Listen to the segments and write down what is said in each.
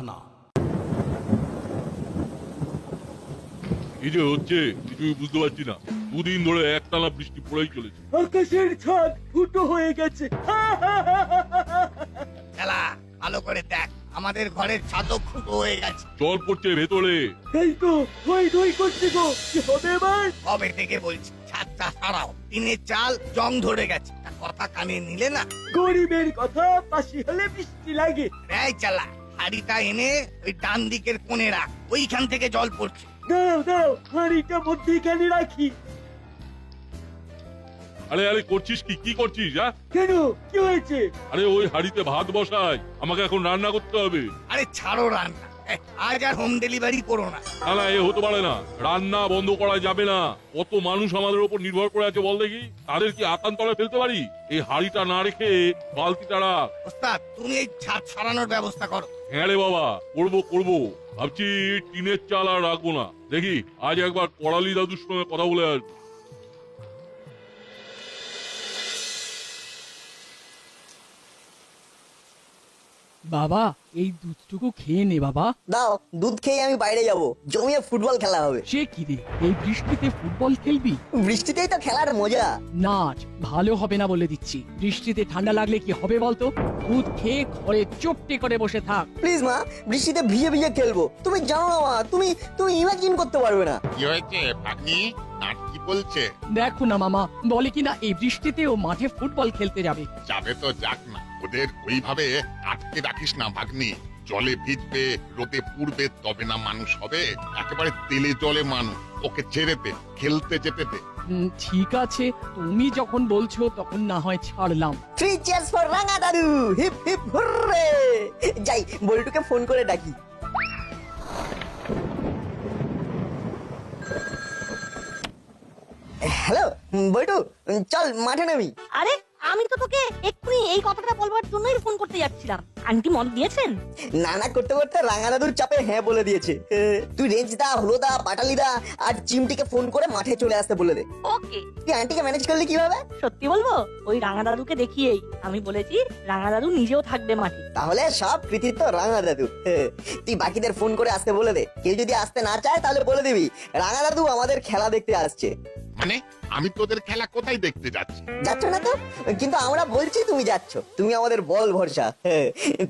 কারখানা এই যে হচ্ছে কিছুই বুঝতে পারছি না। দুদিন ধরে একটানা বৃষ্টি পড়েই চলেছে। আকাশের ছাদ ফুটো হয়ে গেছে। খেলা ভালো করে দেখ আমাদের ঘরের ছাদও ফুটো হয়ে গেছে। জল পড়ছে ভেতরে। এই তো ধই ধই করছে গো। কি হবে এবার? কবে থেকে বলছি ছাদটা সারাও। টিনের চাল জং ধরে গেছে। তা কথা কানে নিলে না? গরিবের কথা পাশি হলে বৃষ্টি লাগে। এই চালা। হাড়িটা এনে ওই ডান দিকের কোণে রাখ। ওইখান থেকে জল পড়ছে। দাও দাও হাঁড়িটা মধ্যিখানে রাখি। আরে আরে করছিস কি? কি করছিস হ্যাঁ? কেন? কি হয়েছে? আরে ওই হাড়িতে ভাত বসাই আমাকে এখন রান্না করতে হবে। আরে ছাড়ো রান্না। আজ আর হোম ডেলিভারি করো না। না না এ হতে পারে না। রান্না বন্ধ করা যাবে না। কত মানুষ আমাদের উপর নির্ভর করে আছে বল দেখি। তাদের কি আতান্তরে ফেলতে পারি? এই হাড়িটা না রেখে বালতিটা রাখ ওস্তাদ তুমি এই ছাদ সারানোর ব্যবস্থা করো। হ্যাঁ রে বাবা করব করব। ভাবছি টিনের চাল আর রাখব না। দেখি আজ একবার করালি দাদুর সঙ্গে কথা বলে আসব। বাবা এই দুধটুকু খেয়ে নে বাবা। দাও দুধ খেয়ে আমি বাইরে যাব। জমিয়ে ফুটবল খেলা হবে। সে কি রে এই বৃষ্টিতে ফুটবল খেলবি? বৃষ্টিতেই তো খেলার মজা। নাচ ভালো হবে না বলে দিচ্ছি। বৃষ্টিতে ঠান্ডা লাগলে কি হবে বলতো? দুধ খেয়ে ঘরে চোপটে করে বসে থাক। প্লিজ মা বৃষ্টিতে ভিজে ভিজে খেলব। তুমি জানো না মা তুমি তুমি ইমাজিন করতে পারবে না। কি হয়েছে ভাগ্নি নাট কি বলছে? দেখো না মামা বলে কিনা এই বৃষ্টিতে ও মাঠে ফুটবল খেলতে যাবে। যাবে তো যাক না ওদের ওইভাবে আটকে রাখিস না ভাগ্নি। জলে ভিজবে রোদে পুড়বে তবে না মানুষ হবে একেবারে তেলে জলে মানুষ। ওকে ছেড়ে দে খেলতে যেতে দে। উম, ঠিক আছে তুমি যখন বলছো তখন না হয় ছাড়লাম। থ্রি চেয়ার্স ফর রাঙা দাদু হিপ হিপ হুররে! যাই বল্টুকে ফোন করে ডাকি। হ্যালো বল্টু চল মাঠে নামি। আরে আমি তো তোকে এক্ষুনি এই কথাটা বলবার জন্যই ফোন করতে যাচ্ছিলাম। আন্টি মত দিয়েছেন? না না করতে করতে রাঙা দাদুর চাপে হ্যাঁ বলে দিয়েছে। তুই রেঞ্জ দা তুই দা পাটালি দা আর চিমটিকে ফোন করে মাঠে চলে আসতে বলে দে। ওকে। তুই আন্টিকে ম্যানেজ করলি কীভাবে? সত্যি বলব ওই রাঙা দাদুকে দেখিয়েই আমি বলেছি রাঙা দাদু নিজেও থাকবে মাঠে। তাহলে সব কৃতিত্ব রাঙা দাদু তুই বাকিদের ফোন করে আসতে বলে দে। কেউ যদি আসতে না চায় তাহলে বলে দিবি রাঙা দাদু আমাদের খেলা দেখতে আসছে। মানে আমি তোদের খেলা কোথায় দেখতে যাচ্ছি? যাচ্ছ না তো? কিন্তু আমরা বলছি তুমি যাচ্ছ। তুমি আমাদের বল ভরসা।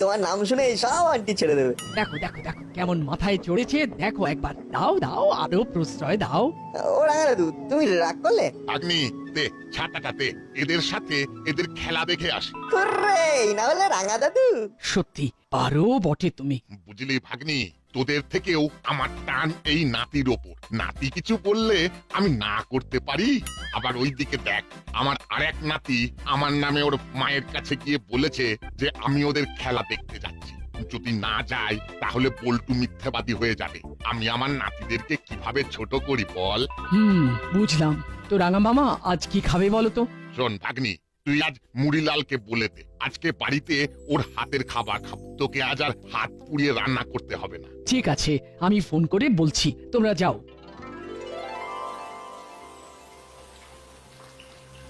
তোমার নাম শুনে সব আন্টি ছেড়ে দেবে। দেখো দেখো দেখো কেমন মাথায় চড়েছে। দেখো একবার দাও দাও আরও প্রশ্রয় দাও। ও রাঙা দাদু তুমি রাগ করলে? ভাগ্নি দে ছাতাটা দে এদের সাথে এদের খেলা দেখে আসি। হুররে, না হলে রাঙা দাদু সত্যি পারো বটে তুমি। বুঝলি ভাগ্নি? তোদের থেকেও আমার টান এই নাতির ওপর। নাতি কিছু বললে আমি না করতে পারি? আবার ওই দিকে দেখ আমার আরেক নাতি আমার নামে ওর মায়ের কাছে গিয়ে বলেছে যে আমি ওদের খেলা দেখতে যাচ্ছি। যদি না যাই তাহলে পল্টু মিথ্যাবাদী হয়ে যাবে। আমি আমার নাতিদেরকে কীভাবে ছোট করি বল? হুম বুঝলাম। তো রাঙা মামা আজ কি খাবে বলো তো? শোন ভাগ্নি তুই আজ মুড়িলালকে বলে দে। আজকে বাড়িতে ওর হাতের খাবার খাব। তোকে আজ আর হাত পুড়িয়ে রান্না করতে হবে না। ঠিক আছে আমি ফোন করে বলছি। তোমরা যাও।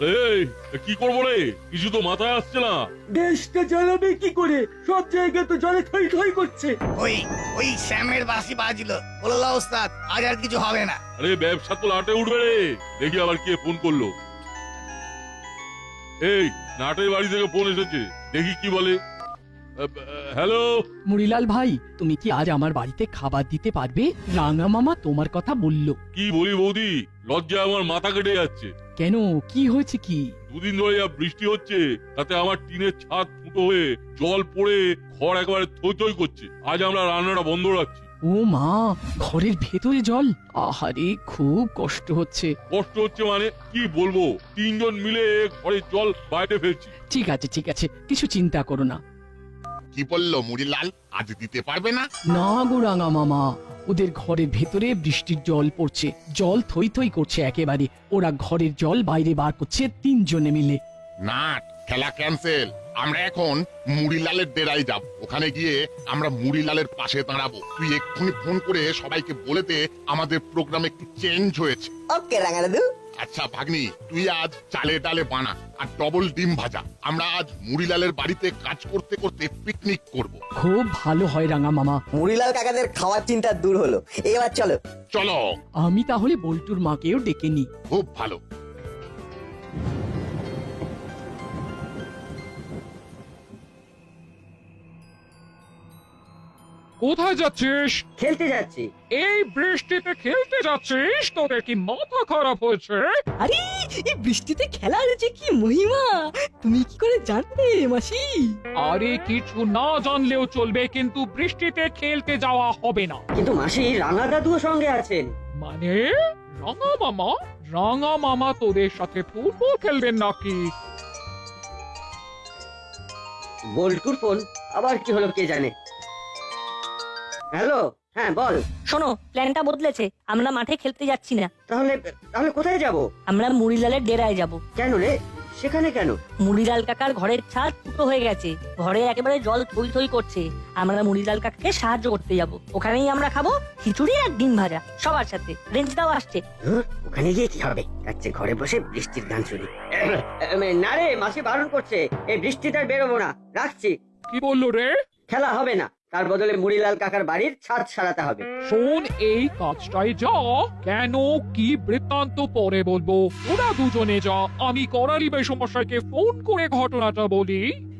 এই কি করব রে? কিছু তো মাথায় আসছে না। দেশটা জ্বালাবে কি করে? সব জায়গায় তো জলে থই থই করছে। ওই ওই শ্যামের বাসি বাজলো। বলল ওস্তাদ আজ আর কিছু হবে না। আরে ব্যবসা তো লাটে উঠবে রে। দেখি আবার কে ফোন করল। এই নাটের বাড়ি থেকে ফোন এসেছে। দেখি কি বলে। হ্যালো? মুড়িলাল ভাই তুমি কি আজ আমার বাড়িতে খাবার দিতে পারবে? রাঙা মামা তোমার কথা বলল। কি বলি বৌদি? লজ্জায় আমার মাথা কেটে যাচ্ছে। কেন? কি হয়েছে কি? দুদিন ধরে যা বৃষ্টি হচ্ছে তাতে আমার টিনের ছাদ ফুটো হয়ে জল পড়ে ঘর একেবারে থই থই করছে। আজ আমরা রান্নাটা বন্ধ রাখছি। ও মা ঘরের ভেতরে জল? আহারে খুব কষ্ট হচ্ছে। কষ্ট হচ্ছে মানে কি বলব? তিনজন মিলে ঘরের জল বাইরে ফেলছি। ঠিক আছে ঠিক আছে কিছু চিন্তা করো না। কি বলল মুড়িলাল? আজ দিতে পারবে না? না গো রাঙা মামা ওদের ঘরের ভেতরে বৃষ্টির জল পড়ছে। জল থই থই করছে একেবারে। ওরা ঘরের জল বাইরে বার করছে তিনজনে মিলে। নাট খেলা ক্যান্সেল আমরা এখন মুড়িলালের ডেরাই যাব। ওখানে গিয়ে আমরা মুড়িলালের পাশে দাঁড়াবো। তুই এক্ষুনি ফোন করে সবাইকে বলে দে আমাদের প্রোগ্রাম একটু চেঞ্জ হয়েছে। ওকে রাঙা আচ্ছা ভাগ্নি তুই আজ চালে ডালে বানা আর ডবল ডিম ভাজা। আমরা আজ মুড়িলালের বাড়িতে কাজ করতে করতে পিকনিক করব। খুব ভালো হয় রাঙা মামা। মুড়িলাল কাকাদের খাওয়ার চিন্তা দূর হলো। এবার চলো। চলো। আমি তাহলে বল্টুর মাকেও ডেকে নিই। খুব ভালো। কোথায় যাচ্ছিস? খেলতে যাচ্ছি। এই বৃষ্টিতে খেলতে যাচ্ছিস? তোদের কি মাথা খারাপ হয়েছে? আরে এই বৃষ্টিতে খেলার যে কি মহিমা? তুমি কি করে জানতে মাসি? আরে কিছু না জানলেও চলবে কিন্তু বৃষ্টিতে খেলতে যাওয়া হবে না। কিন্তু মাসি রাঙা দাদুও সঙ্গে আছেন। মানে? রাঙা মামা? রাঙা মামা তোদের সাথে ফুটবল খেলবেন নাকি? বল্টুর ফোন আবার কি হলো কে জানে? হ্যালো হ্যাঁ বল। শোনো প্ল্যানটা বদলেছে। আমরা মাঠে খেলতে যাচ্ছি না। তাহলে তাহলে কোথায় যাব? আমরা মুড়িলালের ডেরায় যাব। কেন রে? সেখানে কেন? মুড়িলাল কাকার ঘরের ছাদ ফুটো হয়ে গেছে। ঘরে একেবারে জল থই থই করছে। আমরা মুড়িলাল কাকাকে সাহায্য করতে যাব। ওখানেই আমরা খাব খিচুড়ি আর ডিম ভাজা সবার সাথে। রেঞ্জটাও আসছে। ওখানে গিয়ে কি হবে? যাচ্ছে ঘরে বসে বৃষ্টির গান শুনি। না রে মাসি বারণ করছে। এই বৃষ্টিতে বেরোবো না। রাখছি। কি বলল রে? খেলা হবে না। তার বদলে মুড়িলাল কাকার বাড়ির ছাদ সারাতে হবে। শোন, এই কাজটাই যা, কেন কি বৃত্তান্ত পরে বলব। ওরা দুজনে যা, আমি করারি সমস্যাকে ফোন করে ঘটনাটা বলি।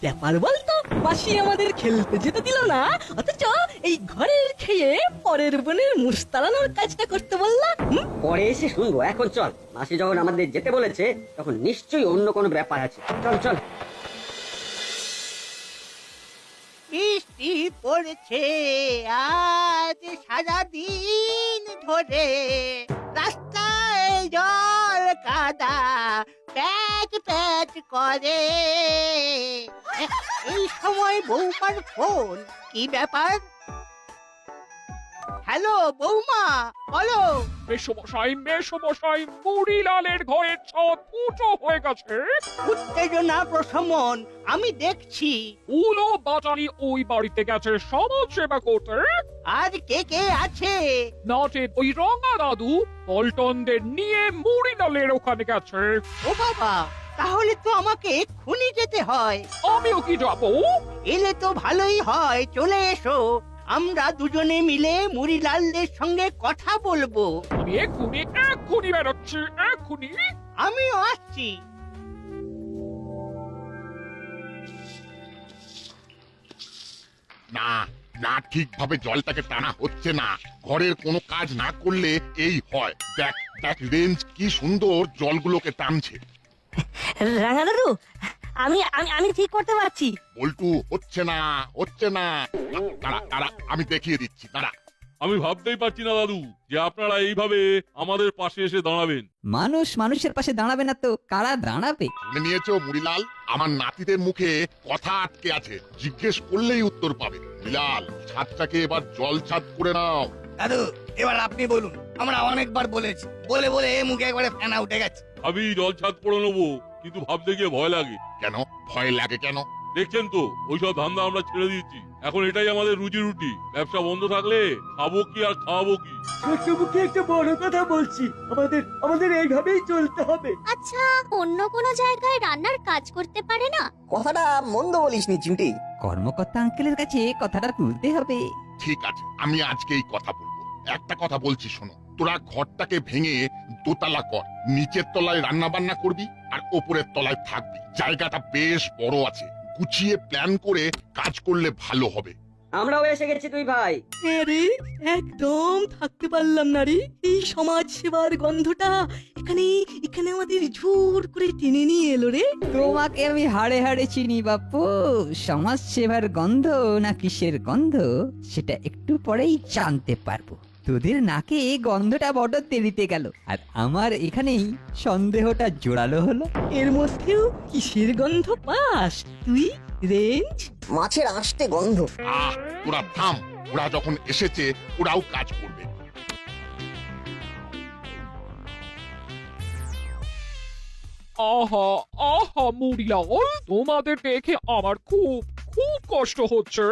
ব্যাপার বলতো? মাসি আমাদের খেলতে যেতে দিল না। অথচ এই ঘরের খেয়ে পরের বোনের মুস্তালানোর কাজটা করতে বললা। হুম? পরে এসে শুনব। এখন চল। মাসি যখন আমাদের যেতে বলেছে তখন নিশ্চয়ই অন্য কোনো ব্যাপার আছে। চল চল। বৃষ্টি পড়ছে আজ সারা দিন ধরে। রাস্তায় জল কাদা প্যাচ প্যাচ করে। এই সময় বৌমার ফোন? কি ব্যাপার? হ্যালো বৌমা বলো। মেসমশাই মেসমশাই মুড়িলালের ঘরের ছাদ ফুটো হয়ে গেছে। উত্তেজনা প্রশমন আমি দেখছি। উলো বাজারি ওই বাড়িতে গেছে সমাজ সেবা করতে। আর কে কে আছে? নাচে ওই রঙা দাদু পল্টনদের নিয়ে মুড়িলালের ওখানে গেছে। ও বাবা তাহলে তো আমাকে খুনি যেতে হয়। আমিও কি যাব? এলে তো ভালোই হয় চলে এসো। আমরা দুজনে মিলে মুড়িলালদের সঙ্গে কথা বলব। আমি এক্ষুনি এক্ষুনি বেরোচ্ছি এক্ষুনি আমিও আসছি। না না ঠিকভাবে জলটাকে টানা হচ্ছে না। ঘরের কোনো কাজ না করলে এই হয়। দেখ দেখ রেঞ্জ কি সুন্দর জলগুলোকে টানছে। রাঙা দাদু আমি আমি আমি ঠিক করতে পারছি। বল্টু হচ্ছে না হচ্ছে না। দাঁড়া দাঁড়া আমি দেখিয়ে দিচ্ছি দাঁড়া। আমি ভাবতেই পারছি না দাদু যে আপনারা এইভাবে আমাদের পাশে এসে দাঁড়াবেন। মানুষ মানুষের পাশে দাঁড়াবে না তো কারা দাঁড়াবে? শুনে নিয়েছো মুড়িলাল? আমার নাতিদের মুখে কথা আটকে আছে জিজ্ঞেস করলেই উত্তর পাবে। মুড়িলাল ছাদটাকে এবার জল ছাদ করে নাও। দাদু এবার আপনি বলুন আমরা অনেকবার বলেছি। বলে বলে এ মুখে একবারে ফেনা উঠে গেছে। আমি জল ছাদ করে নেব। কিন্তু ভাবতে গিয়ে ভয় লাগে। কেন? ভয় লাগে কেন? দেখছেন তো ওইসব ধান্দা আমরা ছেড়ে দিয়েছি এখন এটাই আমাদের রুজি রুটি। ব্যবসা বন্ধ থাকলে খাব কি আর খাওয়াবো কি? ছোট্ট মুখে একটা বড় কথা বলছি। আমাদের আমাদের এইভাবেই চলতে হবে। আচ্ছা অন্য কোনো জায়গায় রান্নার কাজ করতে পারে না? কথাটা মন্দ বলিসনি চিমটি। কর্মকর্তা আঙ্কেলের কাছে কথাটা তুলতে হবে। ঠিক আছে আমি আজকে এই কথা বলব। একটা কথা বলছি শোনো। তোরা ঘরটাকে ভেঙে দোতলা কর। নিচের তলায় রান্না বান্না করবি আর ওপরের তলায় থাকবি। জায়গাটা বেশ বড় আছে। গুছিয়ে প্ল্যান করে কাজ করলে ভালো হবে। আমরাও এসে গেছি তুই ভাই। আরে একদম থাকতে পারলাম না রে। এই সমাজ সেবার গন্ধটা এখানে এখানে আমাদের জোর করে টেনে নিয়ে এলো রে। তোমাকে আমি হাড়ে হাড়ে চিনি বাপু। সমাজ সেবার গন্ধ না কিসের গন্ধ সেটা একটু পরেই জানতে পারব। তোদের নাকে এই গন্ধটা বড় দেরিতে গেল। আর আমার এখানেই সন্দেহটা জোরালো হলো। এর মধ্যেও কিসের গন্ধ পাস? তুই রেঞ্জ? মাছের আঁশটে গন্ধ। আহ তোরা থাম। ওরা যখন এসেছে ওরাও কাজ করবে। আহা আহা মুড়িলাল তোমাদের দেখে আমার খুব খুব কষ্ট হচ্ছে।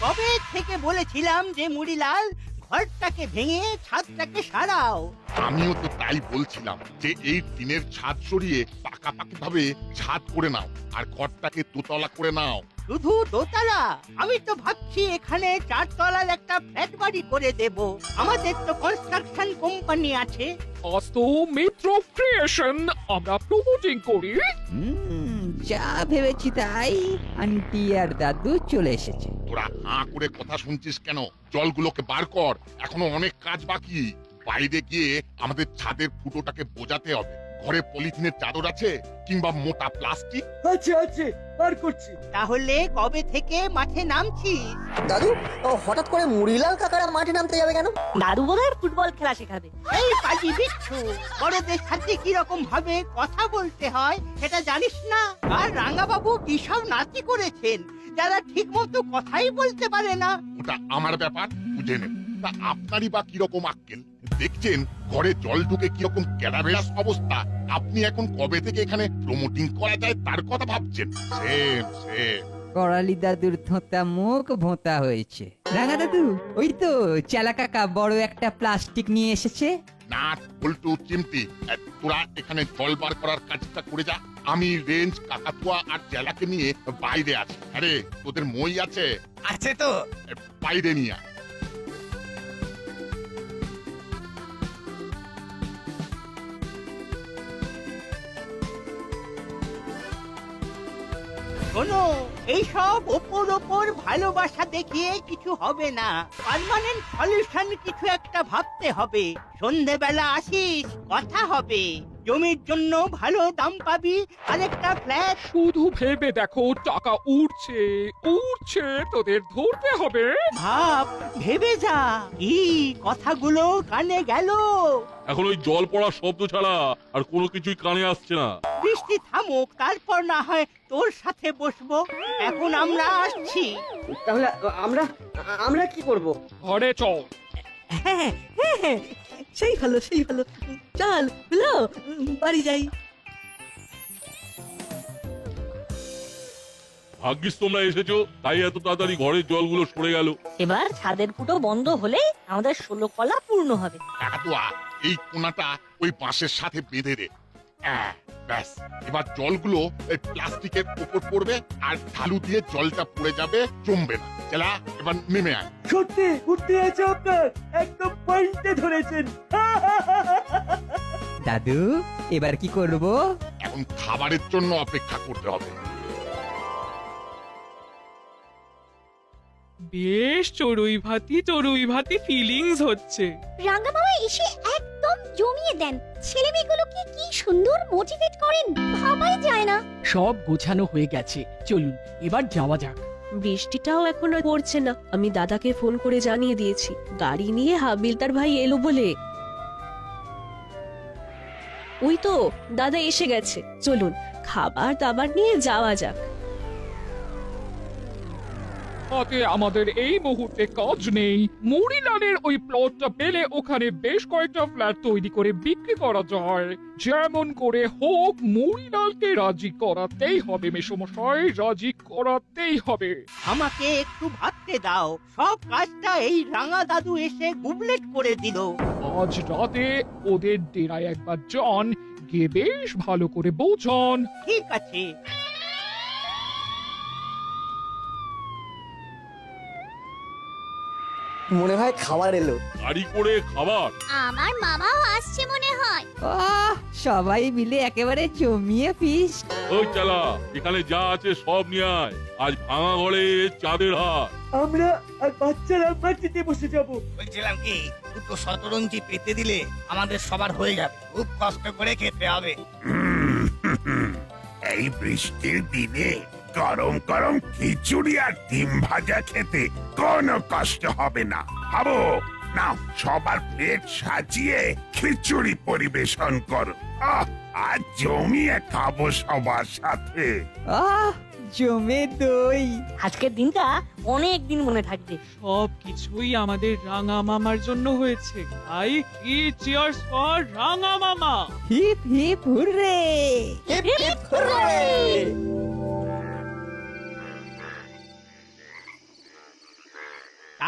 কবে থেকে বলেছিলাম যে মুড়িলাল ঘরটাকে ভেঙে ছাদটাকে সারাও। আমিও তো তাই বলছিলাম যে এই টিনের ছাদ সরিয়ে পাকাপাকি ভাবে ছাদ করে নাও আর ঘরটাকে দোতলা করে নাও। শুধু দোতলা? আমি তো ভাবছি এখানে চারতলার একটা ফ্ল্যাট বাড়ি করে দেব। আমাদের তো কনস্ট্রাকশন কোম্পানি আছে। আজ তো মিত্র ক্রিয়েশন আমরা প্রমোটিং করি। হুম, যা ভেবেছি তাই। আন্টি আর দাদু চলে এসেছে। তোরা হাঁ করে কথা শুনছিস কেন? জলগুলোকে বার কর, এখনও অনেক কাজ বাকি। বাইরে গিয়ে আমাদের ছাদের ফুটোটাকে বোঝাতে হবে। ঘরে পলিথিনের চাদর আছে কিংবা মোটা প্লাস্টিক? আছে আছে বার করছি। তাহলে কবে থেকে মাঠে নামছিস? দাদু ও হঠাৎ করে মুড়িলাল কাকারা মাঠে নামতে যাবে কেন? দাদু বোধহয় ফুটবল খেলা শেখাবে। এই পাজি বিচ্ছু বড়দের সাথে কি রকম ভাবে কথা বলতে হয় সেটা জানিস না? আর রাঙাবাবু কি সব নাতি করেছেন? যারা ঠিক মতো কথাই বলতে পারে না। ওটা আমার ব্যাপার বুঝে নেব তা আপনারই বা কীরকম আক্কেল? দেখছেন? ঘরে জল ঢুকে কীরকম ক্যাডাবেরাস অবস্থা। আপনি এখন কবে থেকে এখানে প্রমোটিং করা যায় তার কথা ভাবছেন? Same same. করালি দাদুর ধোঁতা মুখ ভোঁতা হয়েছে। রাঙা দাদু ওই তো চেলা কাকা বড় একটা প্লাস্টিক নিয়ে এসেছে। নাট পল্টু চিমটি। তোরা এখানে জল বার করার কাজটা করে যা। আমি রেঞ্জ কাকাতুয়া আর জেলাকে নিয়ে বাইরে আছি। আরে তোদের মই আছে? আছে তো। বাইরে নিয়ে শোনো, এইসব ওপর ওপর ভালোবাসা দেখিয়ে কিছু হবে না। পারমানেন্ট সলিউশন কিছু একটা ভাবতে হবে। সন্ধেবেলা আসিস, কথা হবে। জমির জন্য ভালো দাম পাবি। আরেকটা ফ্ল্যাট শুধু ভেবে দেখো টাকা উঠছে উঠছে তোদের ধরতে হবে। ভাব ভেবে যা। কি কথাগুলো কানে গেল। এখন ওই জল পড়া শব্দ ছাড়া আর কোনো কিছুই কানে আসছে না। বৃষ্টি থামুক তারপর না হয় তোর সাথে বসবো। এখন আমরা আসছি। তাহলে আমরা আমরা কি করব? ঘরে চল। হ্যাঁ হ্যাঁ হ্যাঁ। সেই ভালো সেই ভালো চল বুঝলো বাড়ি যাই। ভাগ্যিস তোমরা এসেছ তাই এত তাড়াতাড়ি ঘরের জলগুলো সরে গেল। এবার ছাদের ফুটো বন্ধ হলে আমাদের ষোলো কলা পূর্ণ হবে। কাকাতুয়া এই কোনাটা ওই বাঁশের সাথে বেঁধে দে। আহ, ব্যাস এবার জলগুলো এই প্লাস্টিকের উপর পড়বে আর ঢালু দিয়ে জলটা পড়ে যাবে জমবে না। এবার নেমে আয়। সত্যি উঠতে আছে আপনার একদম পয়েন্টে ধরেছেন। দাদু এবার কি করব? এখন খাবারের জন্য অপেক্ষা করতে হবে। বেশ চড়ুই ভাতি চড়ুই ভাতি ফিলিংস হচ্ছে। রাঙ্গা বাবা এসে একদম জমিয়ে দেন। ছেলে মেয়েগুলোকে কি সুন্দর মোটিভেট করেন? ভাবাই যায় না। সব গোছানো হয়ে গেছে। চলুন এবার যাওয়া যাক। বৃষ্টিটাও এখন আর পড়ছে না। আমি দাদাকে ফোন করে জানিয়ে দিয়েছি। গাড়ি নিয়ে হাবিলদার ভাই এলো বলে। ওই তো দাদা এসে গেছে। চলুন খাবার দাবার নিয়ে যাওয়া যাক। হাতে আমাদের এই মুহূর্তে কাজ নেই। মুড়িলালের ওই প্লটটা পেলে ওখানে বেশ কয়েকটা ফ্ল্যাট তৈরি করে বিক্রি করা যায়। যেমন করে হোক মুড়িলালকে রাজি করাতেই হবে মেসমশাই রাজি করাতেই হবে। আমাকে একটু ভাবতে দাও সব কাজটা এই রাঙা দাদু এসে গুবলেট করে দিল। আজ রাতে ওদের ডেরায় একবার যান গিয়ে বেশ ভালো করে বোঝান। ঠিক আছে। মনে হয় খাবার এলো। গাড়ি করে খাবার। আমার মামাও আসছে মনে হয়। আহ সবাই মিলে একেবারে জমিয়ে ফিস। ওই চালা এখানে যা আছে সব নিয়ে আয়। আজ ভাঙা ঘরে চাঁদের হাত আমরা আর বাচ্চারা মাটিতে বসে যাব। বলছিলাম কি দুটো শতরঞ্জি পেতে দিলে আমাদের সবার হয়ে যাবে। খুব কষ্ট করে খেতে হবে। এই বৃষ্টির দিনে গরম গরম খিচুড়ি আর ডিম ভাজা খেতে কোনো কষ্ট হবে না। ভাবো নাও সবার প্লেট সাজিয়ে খিচুড়ি পরিবেশন করো। আহ, আজ জমিয়ে খাব সবার সাথে। আহ জমে দই। আজকের দিনটা অনেক দিন মনে থাকবে। সব কিছুই আমাদের রাঙা মামার জন্য হয়েছে। তাই কি চিয়ার্স ফর রাঙা মামা। Hip hip hurray. Hip hip hurray!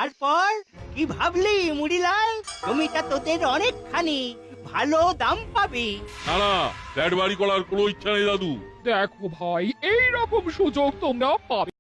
তারপর কি ভাবলি মুড়িলাল? জমিটা তোদের অনেকখানি ভালো দাম পাবি। না না ফ্ল্যাট বাড়ি করার কোনো ইচ্ছা নেই দাদু। দেখো ভাই এই রকম সুযোগ তোমরা পাবে।